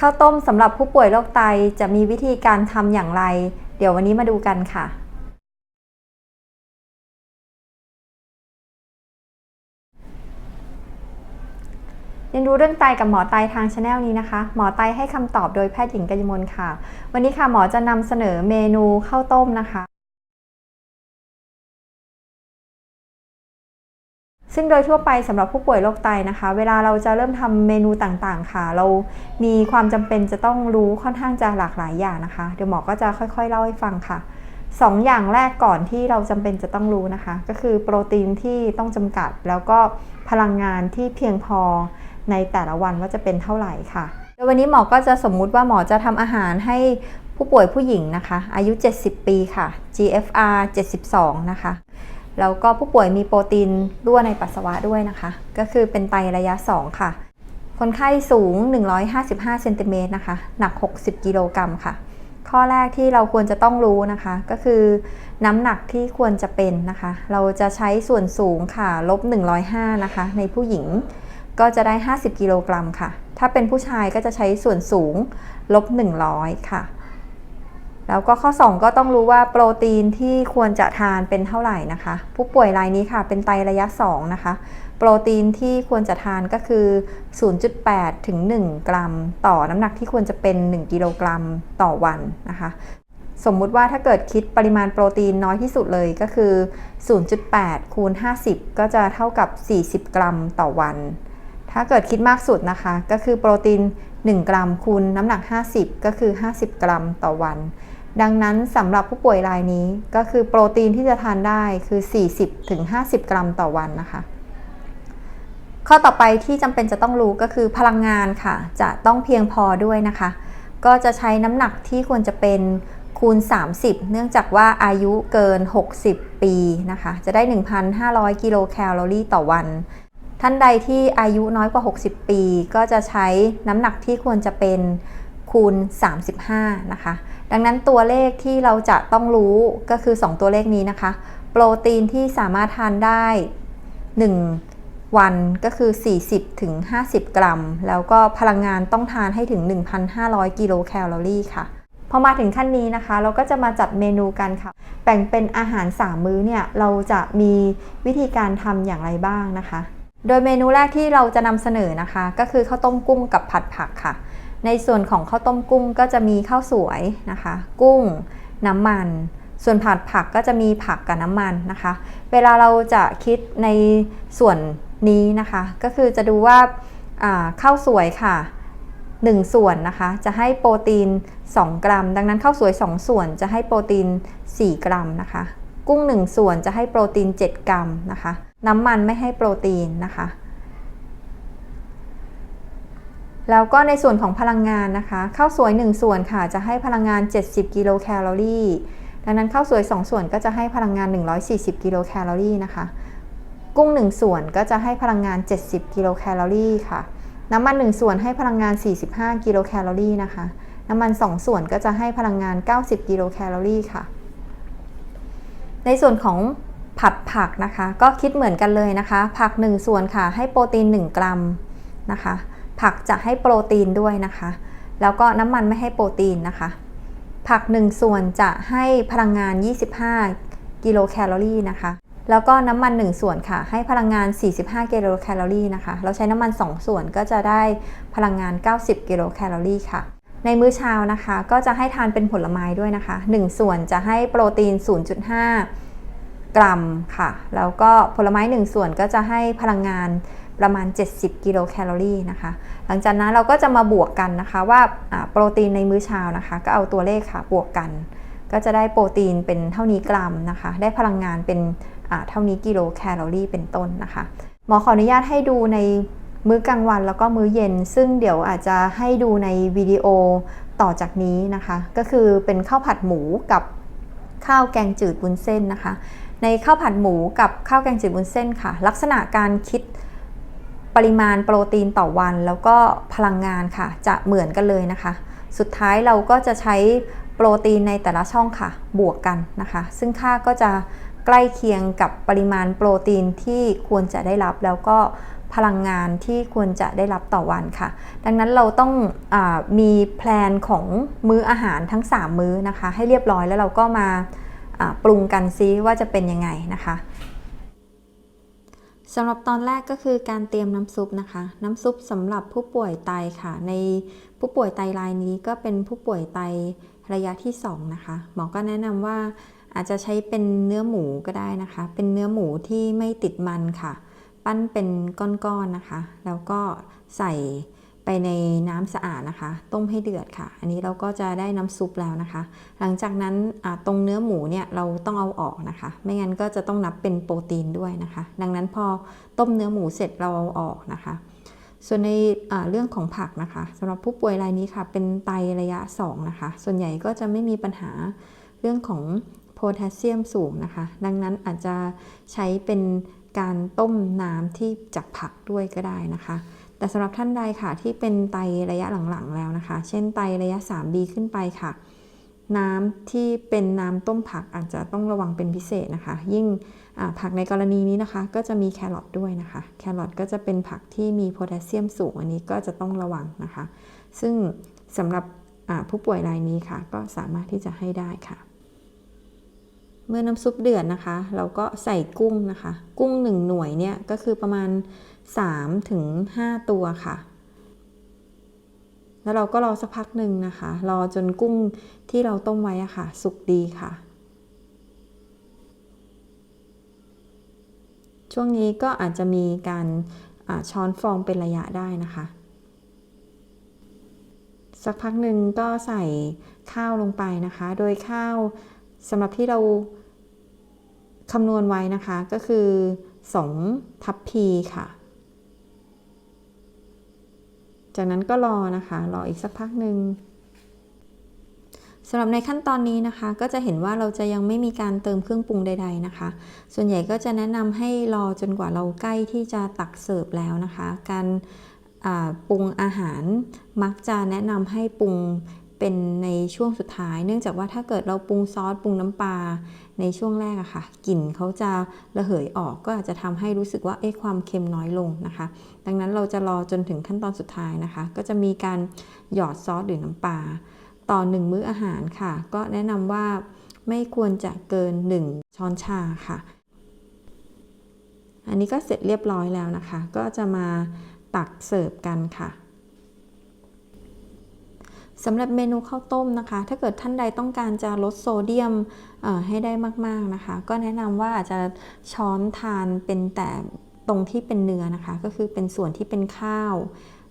ข้าวต้มสำหรับผู้ป่วยโรคไตจะมีวิธีการทำอย่างไร เดี๋ยววันนี้มาดูกันค่ะ เรียนรู้เรื่องไตกับหมอไตทางช anel นี้นะคะ หมอไตให้คำตอบโดยแพทย์หญิงกัญญมลค่ะ วันนี้ค่ะหมอจะนำเสนอเมนูข้าวต้มนะคะ ซึ่งโดยทั่วไปสำหรับผู้ป่วยโรคไตนะคะ เวลาเราจะเริ่มทำเมนูต่างๆ ค่ะ เรามีความจำเป็นจะต้องรู้ค่อนข้างจะหลากหลายอย่างนะคะ เดี๋ยวหมอก็จะค่อยๆ เล่าให้ฟังค่ะสองอย่างแรกก่อนที่เราจำเป็นจะต้องรู้นะคะ ก็คือโปรตีนที่ต้องจำกัด แล้วก็พลังงานที่เพียงพอในแต่ละวันว่าจะเป็นเท่าไหร่ค่ะโดยวันนี้หมอก็จะสมมุติว่าหมอจะทำอาหารให้ผู้ป่วยผู้หญิงนะคะ อายุ 70 ปีค่ะ GFR 72 นะคะ แล้วก็ผู้ป่วยมีโปรตีนรั่วในปัสสาวะด้วยนะคะ ก็คือเป็นไตระยะ 2 ค่ะ คนไข้สูง 155เซนติเมตรนะคะ หนัก 60 กิโลกรัมค่ะ ข้อแรกที่เราควรจะต้องรู้นะคะ ก็คือน้ำหนักที่ควรจะเป็นนะคะ เราจะใช้ส่วนสูงค่ะ ลบ 105 นะคะ ในผู้หญิงก็จะได้ 50 กิโลกรัมค่ะ ถ้าเป็นผู้ชายก็จะใช้ส่วนสูง ลบ 100 ค่ะ แล้วก็ข้อ 2 ก็ต้องรู้ว่าโปรตีนที่ควรจะทานเป็นเท่าไหร่นะคะ ผู้ป่วยรายนี้ค่ะ เป็นไตระยะ 2 นะคะ โปรตีนที่ควรจะทานก็คือ 0.8 ถึง 1 กรัม ต่อน้ำหนักที่ควรจะเป็น 1 กิโลกรัมต่อวันนะคะ สมมุติว่าถ้าเกิดคิดปริมาณโปรตีนน้อยที่สุดเลยก็คือ 0.8 คูณ 50 ก็จะเท่ากับ 40 กรัมต่อวัน ถ้าเกิดคิดมากสุดนะคะ ก็คือโปรตีน 1 กรัมคูณน้ำหนัก 50 ก็คือ 50 กรัมต่อวัน ดังนั้นสำหรับผู้ป่วยรายนี้ก็คือโปรตีนที่จะทานได้คือ 40-50 กรัมต่อวันนะคะ ข้อต่อไปที่จำเป็นจะต้องรู้ก็คือพลังงานค่ะ จะต้องเพียงพอด้วยนะคะ ก็จะใช้น้ำหนักที่ควรจะเป็นคูณ 30 เนื่องจากว่าอายุเกิน 60 ปีนะคะ จะได้ 1,500 กิโลแคลอรี่ต่อวัน ท่านใดที่อายุน้อยกว่า 60 ปี ก็จะใช้น้ำหนักที่ควรจะเป็นคูณ 35 นะคะ ดังนั้นตัวเลขที่เราจะต้องรู้ก็คือ 2 ตัวเลขนี้นะคะ โปรตีนที่สามารถทานได้ 1 วันก็คือ 40ถึง50กรัม แล้วก็พลังงานต้องทานให้ถึง 1,500 กิโลแคลอรี่ค่ะพอมาถึงขั้นนี้นะคะ เราก็จะมาจัดเมนูกันค่ะ แบ่งเป็นอาหาร 3 มื้อเนี่ย เราจะมีวิธีการทำอย่างไรบ้างนะคะ โดยเมนูแรกที่เราจะนำเสนอนะคะ ก็คือข้าวต้มกุ้งกับผัดผักค่ะ ในส่วนของข้าวต้มกุ้งก็จะมีข้าวสวยนะคะ กุ้งน้ำมัน ส่วนผัดผักก็จะมีผักกับน้ำมันนะคะ เวลาเราจะคิดในส่วนนี้นะคะ ก็คือจะดูว่าข้าวสวยค่ะ1 ส่วนนะคะ จะให้โปรตีน 2 กรัม ดังนั้นข้าวสวย 2 ส่วนจะให้โปรตีน 4 กรัมนะคะ กุ้ง 1 ส่วนจะให้โปรตีน 7 กรัมนะคะ น้ำมันไม่ให้โปรตีนนะคะ แล้วก็ในส่วนของพลังงานนะคะ ข้าวสวย 1 ส่วนค่ะ จะให้พลังงาน 70 กิโลแคลอรี่ ดังนั้นข้าวสวย 2 ส่วนก็จะให้พลังงาน 140 กิโลแคลอรี่นะคะ กุ้ง 1 ส่วนก็จะให้พลังงาน 70 กิโลแคลอรี่ค่ะ น้ำมัน 1 ส่วนให้พลังงาน 45 กิโลแคลอรี่นะคะ น้ำมัน 2 ส่วนก็จะให้พลังงาน 90 กิโลแคลอรี่ค่ะ ในส่วนของผัดผักนะคะ ก็คิดเหมือนกันเลยนะคะ ผัก 1 ส่วนค่ะ ให้โปรตีน 1 กรัมนะคะ ผักจะให้โปรตีนด้วยนะคะ แล้วก็น้ำมันไม่ให้โปรตีนนะคะ ผัก 1 ส่วนจะให้พลังงาน 25 กิโลแคลอรี่นะคะ แล้วก็น้ำมัน 1 ส่วนค่ะ ให้พลังงาน 45 กิโลแคลอรี่นะคะ เราใช้น้ำมัน 2 ส่วนก็จะได้พลังงาน 90 กิโลแคลอรี่ค่ะในมื้อเช้านะคะก็จะให้ทานเป็นผลไม้ด้วยนะคะ 1 ส่วนจะให้โปรตีน 0.5 กรัมค่ะ แล้วก็ผลไม้ 1 ส่วนก็จะให้พลังงาน ประมาณ 70 กิโลแคลอรี่นะคะ หลังจากนั้นเราก็จะมาบวกกันนะคะว่าโปรตีนในมื้อเช้านะคะ ก็เอาตัวเลขค่ะบวกกัน ก็จะได้โปรตีนเป็นเท่านี้กรัมนะคะ ได้พลังงานเป็นเท่านี้กิโลแคลอรี่เป็นต้นนะคะ หมอขออนุญาตให้ดูในมื้อกลางวันแล้วก็มื้อเย็น ซึ่งเดี๋ยวอาจจะให้ดูในวิดีโอต่อจากนี้นะคะ ก็คือเป็นข้าวผัดหมูกับข้าวแกงจืดบุญเส้นนะคะ ในข้าวผัดหมูกับข้าวแกงจืดบุญเส้นค่ะ ลักษณะการคิด ปริมาณโปรตีนต่อวัน แล้วก็พลังงานค่ะ จะเหมือนกันเลยนะคะ สุดท้ายเราก็จะใช้โปรตีนในแต่ละช่องค่ะ บวกกันนะคะ ซึ่งค่าก็จะใกล้เคียงกับปริมาณโปรตีนที่ควรจะได้รับแล้วก็พลังงานที่ควรจะได้รับต่อวันค่ะ ดังนั้นเราต้องอมีแพลนของมื้ออาหารทั้ง 3 มื้อนะคะ ให้เรียบร้อยแล้วเราก็มาปรุงกันซิว่าจะเป็นยังไงนะคะ สำหรับตอนแรกก็คือการเตรียมน้ำซุปนะคะ น้ำซุปสำหรับผู้ป่วยไตค่ะ ในผู้ป่วยไตรายนี้ก็เป็นผู้ป่วยไตระยะที่ 2 นะคะ หมอก็แนะนำว่าอาจจะใช้เป็นเนื้อหมูก็ได้นะคะ เป็นเนื้อหมูที่ไม่ติดมันค่ะ ปั้นเป็นก้อนๆนะคะ แล้วก็ใส่ ไปในน้ำสะอาดนะคะ ต้มให้เดือดค่ะ อันนี้เราก็จะได้น้ำซุปแล้วนะคะ หลังจากนั้นตรงเนื้อหมูเนี่ยเราต้องเอาออกนะคะ ไม่งั้นก็จะต้องนับเป็นโปรตีนด้วยนะคะ ดังนั้นพอต้มเนื้อหมูเสร็จเราเอาออกนะคะ ส่วนในเรื่องของผักนะคะสำหรับผู้ป่วยรายนี้ค่ะ เป็นไตระยะ 2 นะคะ ส่วนใหญ่ก็จะไม่มีปัญหาเรื่องของโพแทสเซียมสูงนะคะ ดังนั้นอาจจะใช้เป็นการต้มน้ำที่จากผักด้วยก็ได้นะคะ แต่สำหรับท่านใดค่ะที่เป็นไตระยะหลังๆแล้วนะคะ เช่นไตระยะ 3B ขึ้นไปค่ะ น้ำที่เป็นน้ำต้มผักอาจจะต้องระวังเป็นพิเศษนะคะ ยิ่งผักในกรณีนี้นะคะ ก็จะมีแครอทด้วยนะคะ แครอทก็จะเป็นผักที่มีโพแทสเซียมสูงอันนี้ก็จะต้องระวังนะคะ ซึ่งสำหรับผู้ป่วยรายนี้ค่ะ ก็สามารถที่จะให้ได้ค่ะ เมื่อน้ำซุปเดือดนะคะ เราก็ใส่กุ้งนะคะ กุ้ง1หน่วยเนี่ยก็คือประมาณ 3ถึง5ตัวค่ะ แล้วเราก็รอสักพักหนึ่งนะคะ รอจนกุ้งที่เราต้มไว้อะค่ะ สุกดีค่ะ ช่วงนี้ก็อาจจะมีการช้อนฟองเป็นระยะได้นะคะ สักพักหนึ่งก็ใส่ข้าวลงไปนะคะ โดยข้าวสำหรับที่เราคำนวณไว้นะคะก็คือ 2 ทัพพีค่ะ จากนั้นก็รอนะคะ รออีกสักพักหนึ่งสำหรับในขั้นตอนนี้นะคะ ก็จะเห็นว่าเราจะยังไม่มีการเติมเครื่องปรุงใด ๆนะคะ ส่วนใหญ่ก็จะแนะนำให้รอจนกว่าเราใกล้ที่จะตักเสิร์ฟแล้วนะคะ การปรุงอาหารมักจะแนะนำให้ปรุง เป็นในช่วงสุดท้าย เนื่องจากว่าถ้าเกิดเราปรุงซอสปรุงน้ำปลาในช่วงแรกอะค่ะกลิ่นเขาจะระเหยออกก็อาจจะทำให้รู้สึกว่าเอ๊ะความเค็มน้อยลงนะคะ ดังนั้นเราจะรอจนถึงขั้นตอนสุดท้ายนะคะ ก็จะมีการหยอดซอสหรือน้ำปลาต่อหนึ่งมื้ออาหารค่ะ ก็แนะนำว่าไม่ควรจะเกิน 1 ช้อนชาค่ะ อันนี้ก็เสร็จเรียบร้อยแล้วนะคะ ก็จะมาตักเสิร์ฟกันค่ะ สำหรับเมนูข้าวต้มนะคะ ถ้าเกิดท่านใดต้องการจะลดโซเดียมให้ได้มากๆนะคะ ก็แนะนำว่าอาจจะช้อนทานเป็นแต่ตรงที่เป็นเนื้อนะคะ ก็คือเป็นส่วนที่เป็นข้าว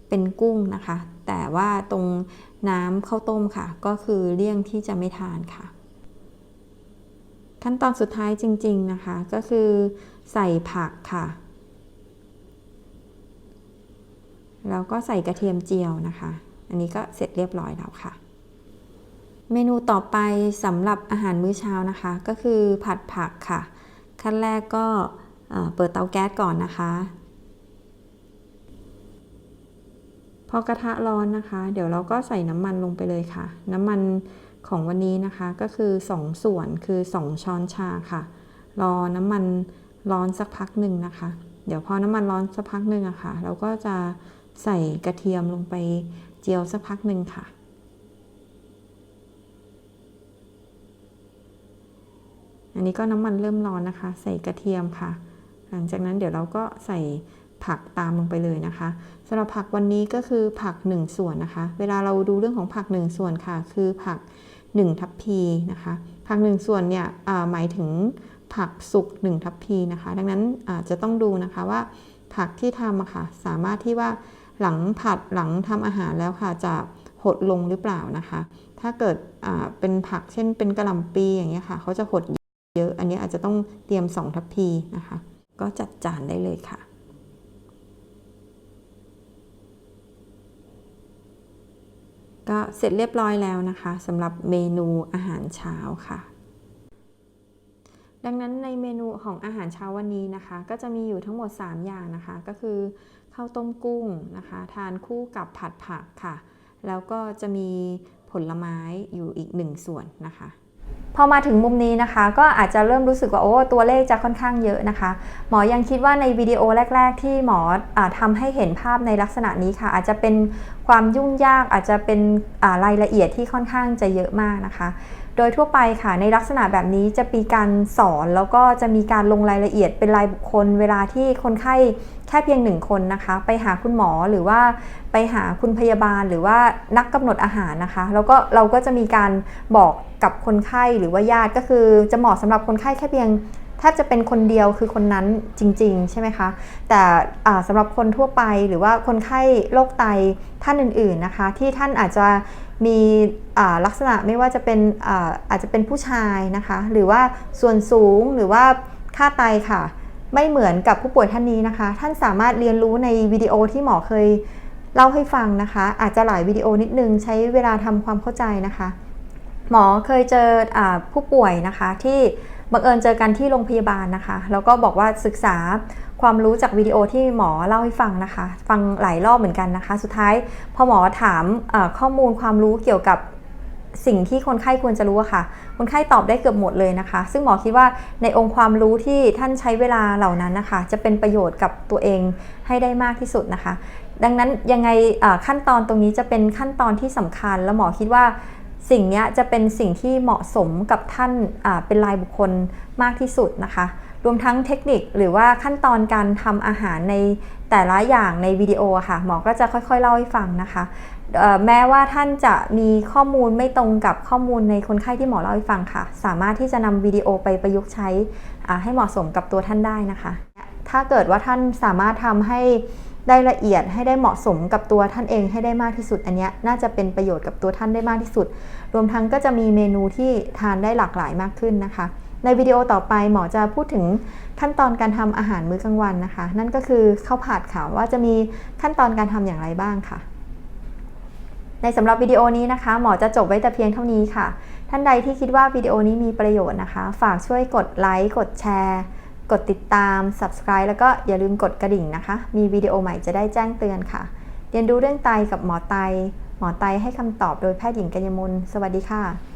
เป็นกุ้งนะคะ แต่ว่าตรงน้ำข้าวต้มค่ะ ก็คือเลี่ยงที่จะไม่ทานค่ะ ขั้นตอนสุดท้ายจริง ๆนะคะ ก็คือใส่ผักค่ะ แล้วก็ใส่กระเทียมเจียวนะคะ อันนี้ก็เสร็จเรียบร้อยแล้วค่ะ เมนูต่อไปสำหรับอาหารมื้อเช้านะคะ ก็คือผัดผักค่ะ ขั้นแรกก็เปิดเตาแก๊สก่อนนะคะ พอกระทะร้อนนะคะ เดี๋ยวเราก็ใส่น้ำมันลงไปเลยค่ะ น้ำมันของวันนี้นะคะก็คือ 2 ส่วนคือ 2 ช้อนชาค่ะ รอน้ำมันร้อนสักพักหนึ่งนะคะ เดี๋ยวพอน้ำมันร้อนสักพักหนึ่งอะค่ะ เราก็จะใส่กระเทียมลงไป เจียวสักพักหนึ่งค่ะ อันนี้ก็น้ำมันเริ่มร้อนนะคะ ใส่กระเทียมค่ะ หลังจากนั้นเดี๋ยวเราก็ใส่ผักตามลงไปเลยนะคะสำหรับผักวันนี้ก็คือผัก 1 ส่วนนะคะ เวลาเราดูเรื่องของผัก 1 ส่วนค่ะ คือผัก 1 ทัพพีนะคะ ผัก 1 ส่วนเนี่ยหมายถึงผักสุก1ทัพพีนะคะ ดังนั้นอาจจะต้องดูนะคะว่าผักที่ทำอะค่ะสามารถที่ว่า หลังผัดหลังทำอาหารแล้วค่ะจะหดลงหรือเปล่านะคะ ถ้าเกิดเป็นผักเช่นเป็นกระหล่ำปีอย่างเงี้ยค่ะเขาจะหดเยอะ อันนี้อาจจะต้องเตรียม 2 ทัพพีนะคะ ก็จัดจานได้เลยค่ะ ก็เสร็จเรียบร้อยแล้วนะคะสำหรับเมนูอาหารเช้าค่ะ ดังนั้นในเมนูของอาหารเช้าวันนี้นะคะ ก็จะมีอยู่ทั้งหมด 3 อย่างนะคะ ก็คือข้าวต้มกุ้งนะคะ ทานคู่กับผัดผักค่ะ แล้วก็จะมีผลไม้อยู่อีกหนึ่งส่วนนะคะ พอมาถึงมุมนี้นะคะ ก็อาจจะเริ่มรู้สึกว่าโอ้ตัวเลขจะค่อนข้างเยอะนะคะ หมอยังคิดว่าในวิดีโอแรก ๆ ที่หมออาทำให้เห็นภาพในลักษณะนี้ค่ะ อาจจะเป็นความยุ่งยากอาจจะเป็นรายละเอียดที่ค่อนข้างจะเยอะมากนะคะ โดยทั่วไปค่ะในลักษณะแบบนี้จะมีการสอนแล้วก็จะมีการลงรายละเอียดเป็นรายบุคคล เวลาที่คนไข้แค่เพียงหนึ่งคนนะคะ ไปหาคุณหมอหรือว่าไปหาคุณพยาบาลหรือว่านักกำหนดอาหารนะคะ แล้วก็เราก็จะมีการบอกกับคนไข้หรืรือว่าญาติก็คือจะเหมาะสำหรับคนไข้แค่เพียงแทบจะเป็นคนเดียวคือคนนั้นจริง ๆ ใช่ไหมคะ แต่อ่าสำหรับคนทั่วไปหรือว่าคนไข้โรคไตท่านอื่น ๆนะคะ ที่ท่านอาจจะมีลักษณะไม่ว่าจะเป็นอาอาจจะเป็นผู้ชายนะคะ หรือว่าส่วนสูงหรือว่าค่าไตค่ะ ไม่เหมือนกับผู้ป่วยท่านนี้นะคะ ท่านสามารถเรียนรู้ในวิดีโอที่หมอเคยเล่าให้ฟังนะคะ อาจจะหลายวิดีโอนิดนึงใช้เวลาทำความเข้าใจนะคะ หมอเคยเจออผู้ป่วยนะคะที่บังเอิญเจอกันที่โรงพยาบาลนะคะ แล้วก็บอกว่าศึกษาความรู้จากวิดีโอที่หมอเล่าให้ฟังนะคะ ฟังหลายรอบเหมือนกันนะคะ สุดท้ายพอหมอถามข้อมูลความรู้เกี่ยวกับสิ่งที่คนไข้ควรจะรู้อะค่ะ คนไข้ตอบได้เกือบหมดเลยนะคะ ซึ่งหมอคิดว่าในองค์ความรู้ที่ท่านใช้เวลาเหล่านั้นนะคะ จะเป็นประโยชน์กับตัวเองให้ได้มากที่สุดนะคะ ดังนั้นยังไงขั้นตอนตรงนี้จะเป็นขั้นตอนที่สำคัญ แล้วหมอคิดว่า สิ่งนี้จะเป็นสิ่งที่เหมาะสมกับท่านเป็นรายบุคคลมากที่สุดนะคะ รวมทั้งเทคนิคหรือว่าขั้นตอนการทำอาหารในแต่ละอย่างในวิดีโอค่ะ หมอก็จะค่อยๆเล่าให้ฟังนะคะ แม้ว่าท่านจะมีข้อมูลไม่ตรงกับข้อมูลในคนไข้ที่หมอเล่าให้ฟังค่ะ สามารถที่จะนำวิดีโอไปประยุกต์ใช้ให้เหมาะสมกับตัวท่านได้นะคะ ถ้าเกิดว่าท่านสามารถทำให้ได้ละเอียดให้ได้เหมาะสมกับตัวท่านเองให้ได้มากที่สุด อันนี้น่าจะเป็นประโยชน์กับตัวท่านได้มากที่สุด รวมทั้งก็จะมีเมนูที่ทานได้หลากหลายมากขึ้นนะคะ ในวิดีโอต่อไปหมอจะพูดถึงขั้นตอนการทำอาหารมื้อกลางวันนะคะ นั่นก็คือข้าวผัดค่ะว่าจะมีขั้นตอนการทำอย่างไรบ้างค่ะ ในสำหรับวิดีโอนี้นะคะ หมอจะจบไว้แต่เพียงเท่านี้ค่ะ ท่านใดที่คิดว่าวิดีโอนี้มีประโยชน์นะคะ ฝากช่วยกดไลค์กดแชร์ กดติดตาม subscribe แล้วก็อย่าลืมกดกระดิ่งนะคะ มีวิดีโอใหม่จะได้แจ้งเตือนค่ะ เรียนรู้เรื่องไตกับหมอไต หมอไตให้คำตอบโดยแพทย์หญิงกัญญมลสวัสดีค่ะ